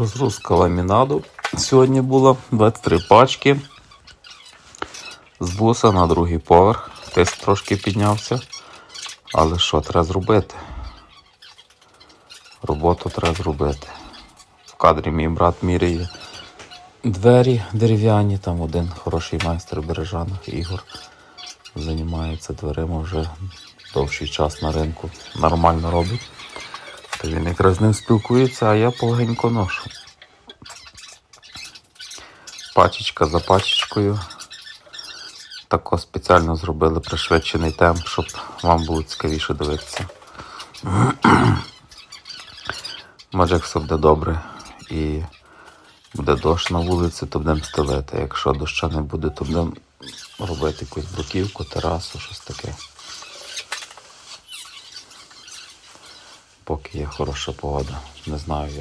Розгрузка ламінаду. Сьогодні була 23 пачки. З буса на другий поверх. Тиск трошки піднявся. Але що треба зробити? Роботу треба зробити. В кадрі мій брат міряє двері дерев'яні. Там один хороший майстер в Бережанах, Ігор. Займається дверима вже довший час на ринку. Нормально робить. Якраз з ним спілкується, а я полегенько ношу. Пачечка за пачечкою. Тако спеціально зробили пришвидшений темп, щоб вам було цікавіше дивитися. Може, як все буде добре і буде дощ на вулиці, то будемо стелити. Якщо доща не буде, то будемо робити якусь бруківку, терасу, щось таке. Поки є хороша погода. Не знаю,